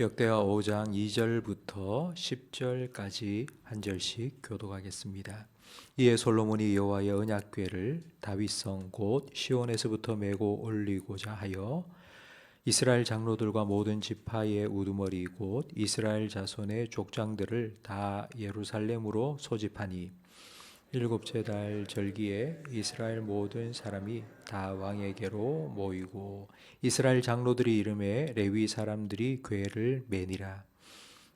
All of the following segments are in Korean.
역대하 5장 2절부터 10절까지 한 절씩 교독하겠습니다. 이에 솔로몬이 여호와의 언약궤를 다윗성 곧 시온에서부터 메고 올리고자 하여 이스라엘 장로들과 모든 지파의 우두머리 곧 이스라엘 자손의 족장들을 다 예루살렘으로 소집하니 일곱째 달 절기에 이스라엘 모든 사람이 다 왕에게로 모이고 이스라엘 장로들이 이름에 레위 사람들이 궤를 매니라.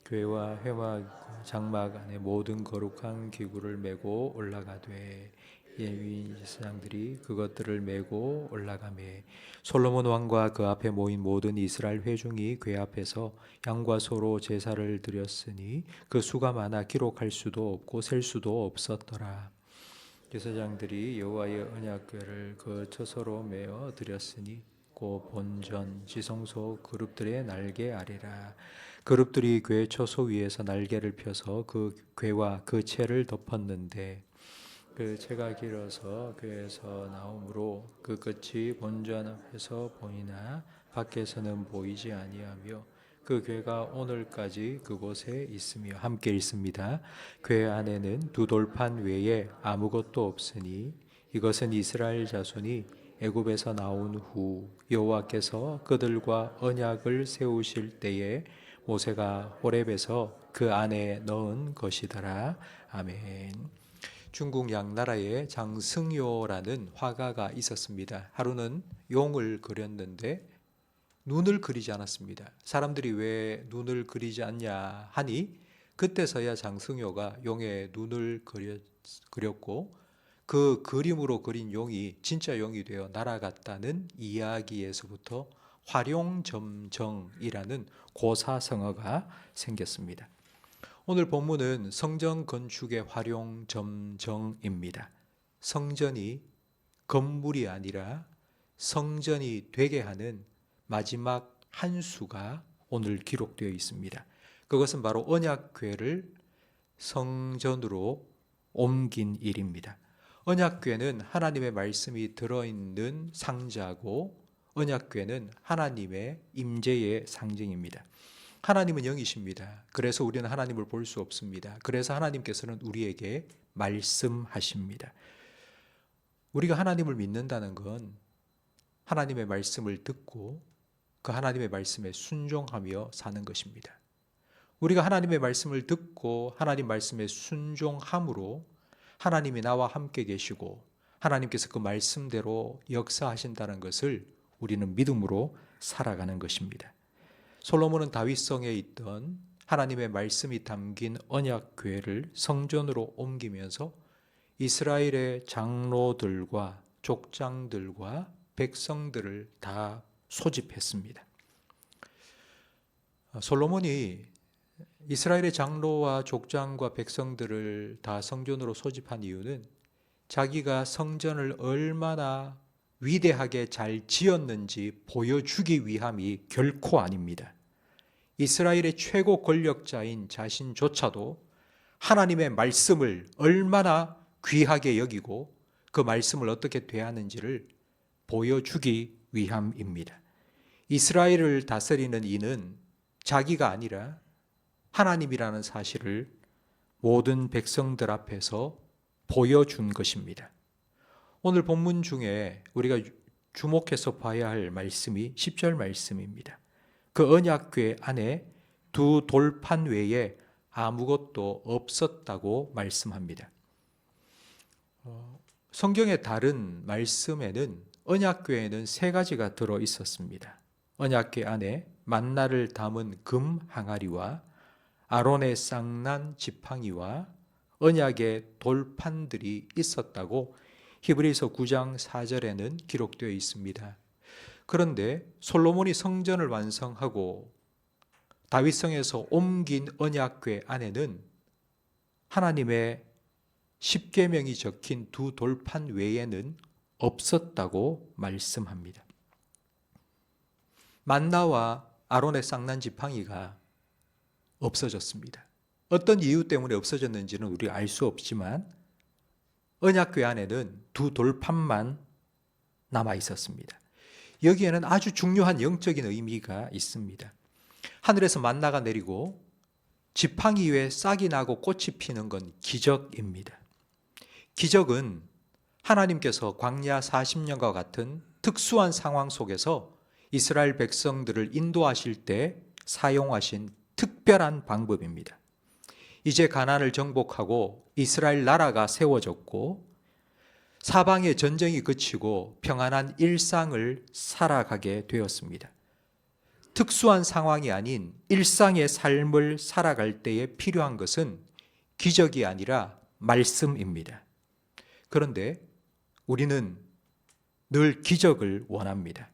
궤와 회막 장막 안에 모든 거룩한 기구를 메고 올라가되 예위 제사장들이 그것들을 메고 올라가매 솔로몬 왕과 그 앞에 모인 모든 이스라엘 회중이 궤 앞에서 양과 소로 제사를 드렸으니 그 수가 많아 기록할 수도 없고 셀 수도 없었더라. 제사장들이 여호와의 언약궤를 그 처소로 메어 드렸으니 고 본전 지성소 그룹들의 날개 아래라. 그룹들이 궤 처소 위에서 날개를 펴서 그 궤와 그 채를 덮었는데 그 채가 길어서 궤에서 나오므로 그 끝이 본전 앞에서 보이나 밖에서는 보이지 아니하며 그 궤가 오늘까지 그곳에 있으며 함께 있습니다. 궤 안에는 두 돌판 외에 아무것도 없으니 이것은 이스라엘 자손이 애굽에서 나온 후 여호와께서 그들과 언약을 세우실 때에 모세가 호렙에서 그 안에 넣은 것이더라. 아멘. 중국 양나라에 장승요라는 화가가 있었습니다. 하루는 용을 그렸는데 눈을 그리지 않았습니다. 사람들이 왜 눈을 그리지 않냐 하니 그때서야 장승요가 용의 눈을 그렸, 그렸고 그 그림으로 그린 용이 진짜 용이 되어 날아갔다는 이야기에서부터 활용점정이라는 고사성어가 생겼습니다. 오늘 본문은 성전 건축의 활용 점정입니다. 성전이 건물이 아니라 성전이 되게 하는 마지막 한 수가 오늘 기록되어 있습니다. 그것은 바로 언약궤를 성전으로 옮긴 일입니다. 언약궤는 하나님의 말씀이 들어있는 상자고 언약궤는 하나님의 임재의 상징입니다. 하나님은 영이십니다. 그래서 우리는 하나님을 볼 수 없습니다. 그래서 하나님께서는 우리에게 말씀하십니다. 우리가 하나님을 믿는다는 건 하나님의 말씀을 듣고 그 하나님의 말씀에 순종하며 사는 것입니다. 우리가 하나님의 말씀을 듣고 하나님 말씀에 순종함으로 하나님이 나와 함께 계시고 하나님께서 그 말씀대로 역사하신다는 것을 우리는 믿음으로 살아가는 것입니다. 솔로몬은 다윗성에 있던 하나님의 말씀이 담긴 언약궤를 성전으로 옮기면서 이스라엘의 장로들과 족장들과 백성들을 다 소집했습니다. 솔로몬이 이스라엘의 장로와 족장과 백성들을 다 성전으로 소집한 이유는 자기가 성전을 얼마나 위대하게 잘 지었는지 보여주기 위함이 결코 아닙니다. 이스라엘의 최고 권력자인 자신조차도 하나님의 말씀을 얼마나 귀하게 여기고 그 말씀을 어떻게 대하는지를 보여주기 위함입니다. 이스라엘을 다스리는 이는 자기가 아니라 하나님이라는 사실을 모든 백성들 앞에서 보여준 것입니다. 오늘 본문 중에 우리가 주목해서 봐야 할 말씀이 10절 말씀입니다. 그 언약궤 안에 두 돌판 외에 아무것도 없었다고 말씀합니다. 어, 성경의 다른 말씀에는 언약궤에는 세 가지가 들어 있었습니다. 언약궤 안에 만나를 담은 금 항아리와 아론의 쌍난 지팡이와 언약의 돌판들이 있었다고 히브리서 9장 4절에는 기록되어 있습니다. 그런데 솔로몬이 성전을 완성하고 다윗성에서 옮긴 언약궤 안에는 하나님의 십계명이 적힌 두 돌판 외에는 없었다고 말씀합니다. 만나와 아론의 쌍난 지팡이가 없어졌습니다. 어떤 이유 때문에 없어졌는지는 우리가 알 수 없지만 언약궤 안에는 두 돌판만 남아 있었습니다. 여기에는 아주 중요한 영적인 의미가 있습니다. 하늘에서 만나가 내리고 지팡이 위에 싹이 나고 꽃이 피는 건 기적입니다. 기적은 하나님께서 광야 40년과 같은 특수한 상황 속에서 이스라엘 백성들을 인도하실 때 사용하신 특별한 방법입니다. 이제 가난을 정복하고 이스라엘 나라가 세워졌고 사방의 전쟁이 그치고 평안한 일상을 살아가게 되었습니다. 특수한 상황이 아닌 일상의 삶을 살아갈 때에 필요한 것은 기적이 아니라 말씀입니다. 그런데 우리는 늘 기적을 원합니다.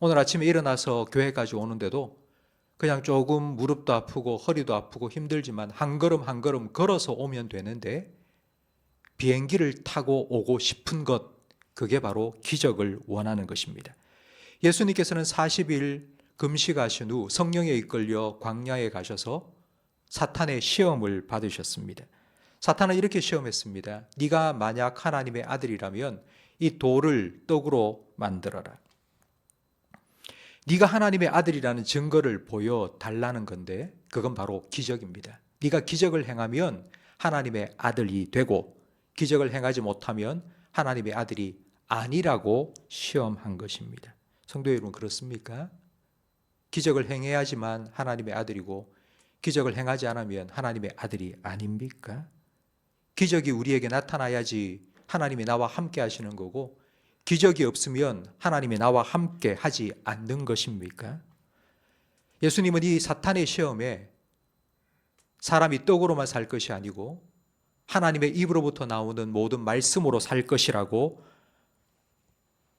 오늘 아침에 일어나서 교회까지 오는데도 그냥 조금 무릎도 아프고 허리도 아프고 힘들지만 한 걸음 한 걸음 걸어서 오면 되는데 비행기를 타고 오고 싶은 것, 그게 바로 기적을 원하는 것입니다. 예수님께서는 40일 금식하신 후 성령에 이끌려 광야에 가셔서 사탄의 시험을 받으셨습니다. 사탄은 이렇게 시험했습니다. 네가 만약 하나님의 아들이라면 이 돌을 떡으로 만들어라. 네가 하나님의 아들이라는 증거를 보여 달라는 건데 그건 바로 기적입니다. 네가 기적을 행하면 하나님의 아들이 되고 기적을 행하지 못하면 하나님의 아들이 아니라고 시험한 것입니다. 성도 여러분 그렇습니까? 기적을 행해야지만 하나님의 아들이고 기적을 행하지 않으면 하나님의 아들이 아닙니까? 기적이 우리에게 나타나야지 하나님이 나와 함께 하시는 거고 기적이 없으면 하나님이 나와 함께 하지 않는 것입니까? 예수님은 이 사탄의 시험에 사람이 떡으로만 살 것이 아니고 하나님의 입으로부터 나오는 모든 말씀으로 살 것이라고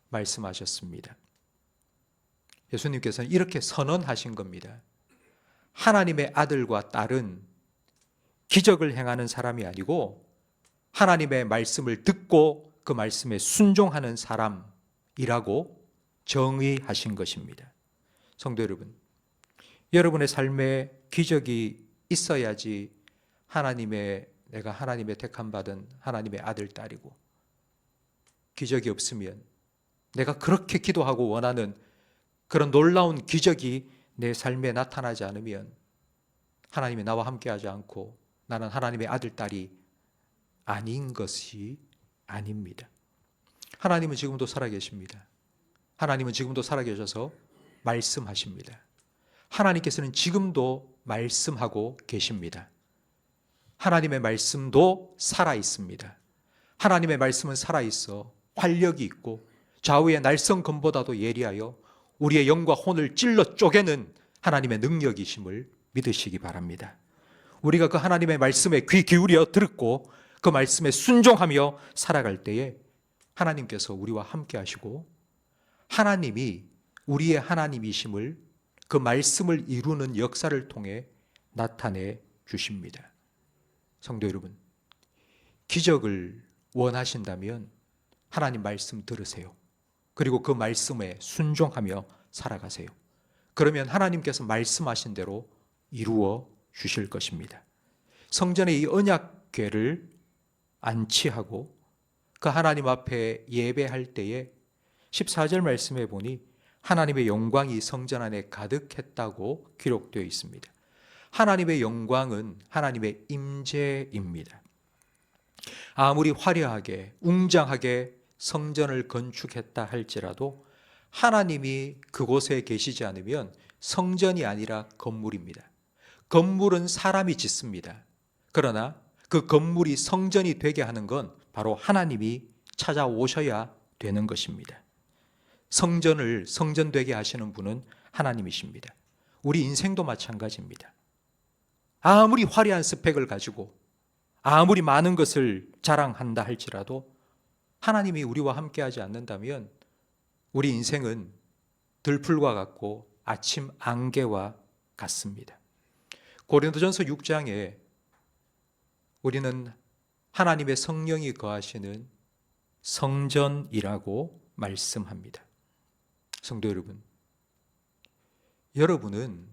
말씀하셨습니다. 예수님께서는 이렇게 선언하신 겁니다. 하나님의 아들과 딸은 기적을 행하는 사람이 아니고 하나님의 말씀을 듣고 그 말씀에 순종하는 사람이라고 정의하신 것입니다. 성도 여러분, 여러분의 삶에 기적이 있어야지 하나님의 내가 하나님의 택함 받은 하나님의 아들 딸이고 기적이 없으면 내가 그렇게 기도하고 원하는 그런 놀라운 기적이 내 삶에 나타나지 않으면 하나님이 나와 함께하지 않고 나는 하나님의 아들 딸이 아닌 것이 아닙니다. 하나님은 지금도 살아계십니다. 하나님은 지금도 살아계셔서 말씀하십니다. 하나님께서는 지금도 말씀하고 계십니다. 하나님의 말씀도 살아 있습니다. 하나님의 말씀은 살아 있어 활력이 있고 좌우의 날성검보다도 예리하여 우리의 영과 혼을 찔러 쪼개는 하나님의 능력이심을 믿으시기 바랍니다. 우리가 그 하나님의 말씀에 귀 기울여 듣고 그 말씀에 순종하며 살아갈 때에 하나님께서 우리와 함께 하시고 하나님이 우리의 하나님이심을 그 말씀을 이루는 역사를 통해 나타내 주십니다. 성도 여러분, 기적을 원하신다면 하나님 말씀 들으세요. 그리고 그 말씀에 순종하며 살아가세요. 그러면 하나님께서 말씀하신 대로 이루어 주실 것입니다. 성전의 이 언약궤를 안치하고 그 하나님 앞에 예배할 때에 14절 말씀에 보니 하나님의 영광이 성전 안에 가득했다고 기록되어 있습니다. 하나님의 영광은 하나님의 임재입니다. 아무리 화려하게 웅장하게 성전을 건축했다 할지라도 하나님이 그곳에 계시지 않으면 성전이 아니라 건물입니다. 건물은 사람이 짓습니다. 그러나 그 건물이 성전이 되게 하는 건 바로 하나님이 찾아오셔야 되는 것입니다. 성전을 성전되게 하시는 분은 하나님이십니다. 우리 인생도 마찬가지입니다. 아무리 화려한 스펙을 가지고 아무리 많은 것을 자랑한다 할지라도 하나님이 우리와 함께하지 않는다면 우리 인생은 들풀과 같고 아침 안개와 같습니다. 고린도전서 6장에 우리는 하나님의 성령이 거하시는 성전이라고 말씀합니다. 성도 여러분, 여러분은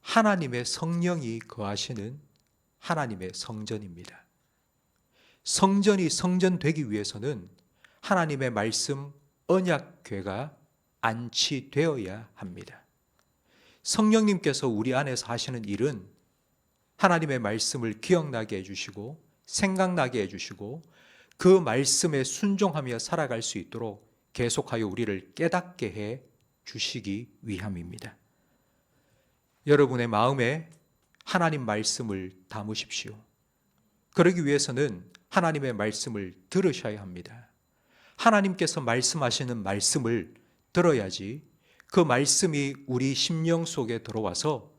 하나님의 성령이 거하시는 하나님의 성전입니다. 성전이 성전되기 위해서는 하나님의 말씀 언약궤가 안치되어야 합니다. 성령님께서 우리 안에서 하시는 일은 하나님의 말씀을 기억나게 해주시고 생각나게 해주시고 그 말씀에 순종하며 살아갈 수 있도록 계속하여 우리를 깨닫게 해 주시기 위함입니다. 여러분의 마음에 하나님 말씀을 담으십시오. 그러기 위해서는 하나님의 말씀을 들으셔야 합니다. 하나님께서 말씀하시는 말씀을 들어야지 그 말씀이 우리 심령 속에 들어와서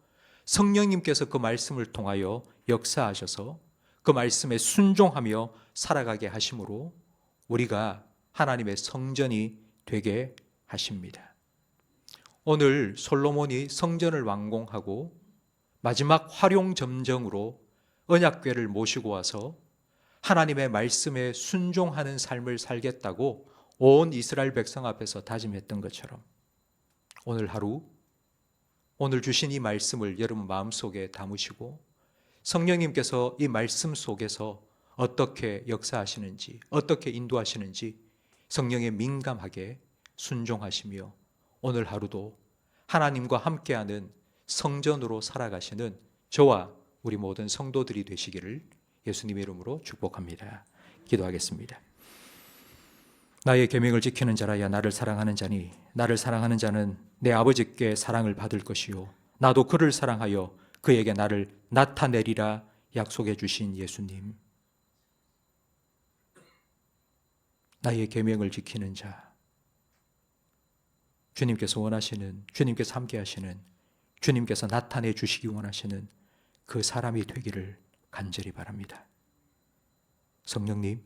성령님께서 그 말씀을 통하여 역사하셔서 그 말씀에 순종하며 살아가게 하심으로 우리가 하나님의 성전이 되게 하십니다. 오늘 솔로몬이 성전을 완공하고 마지막 활용 점정으로 언약궤를 모시고 와서 하나님의 말씀에 순종하는 삶을 살겠다고 온 이스라엘 백성 앞에서 다짐했던 것처럼 오늘 하루 오늘 주신 이 말씀을 여러분 마음속에 담으시고 성령님께서 이 말씀 속에서 어떻게 역사하시는지 어떻게 인도하시는지 성령에 민감하게 순종하시며 오늘 하루도 하나님과 함께하는 성전으로 살아가시는 저와 우리 모든 성도들이 되시기를 예수님의 이름으로 축복합니다. 기도하겠습니다. 나의 계명을 지키는 자라야 나를 사랑하는 자니 나를 사랑하는 자는 내 아버지께 사랑을 받을 것이요 나도 그를 사랑하여 그에게 나를 나타내리라 약속해 주신 예수님. 나의 계명을 지키는 자 주님께서 원하시는 주님께서 함께 하시는 주님께서 나타내 주시기 원하시는 그 사람이 되기를 간절히 바랍니다. 성령님,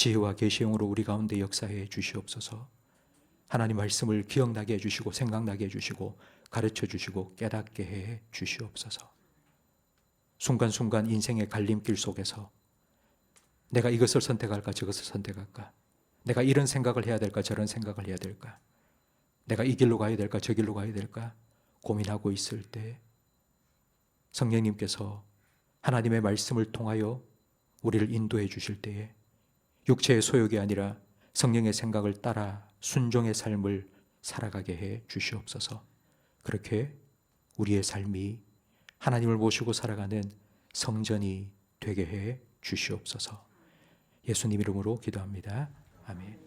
지혜와 계시형으로 우리 가운데 역사해 주시옵소서. 하나님 말씀을 기억나게 해 주시고 생각나게 해 주시고 가르쳐 주시고 깨닫게 해 주시옵소서. 순간순간 인생의 갈림길 속에서 내가 이것을 선택할까 저것을 선택할까 내가 이런 생각을 해야 될까 저런 생각을 해야 될까 내가 이 길로 가야 될까 저 길로 가야 될까 고민하고 있을 때 성령님께서 하나님의 말씀을 통하여 우리를 인도해 주실 때에 육체의 소욕이 아니라 성령의 생각을 따라 순종의 삶을 살아가게 해 주시옵소서. 그렇게 우리의 삶이 하나님을 모시고 살아가는 성전이 되게 해 주시옵소서. 예수님 이름으로 기도합니다. 아멘.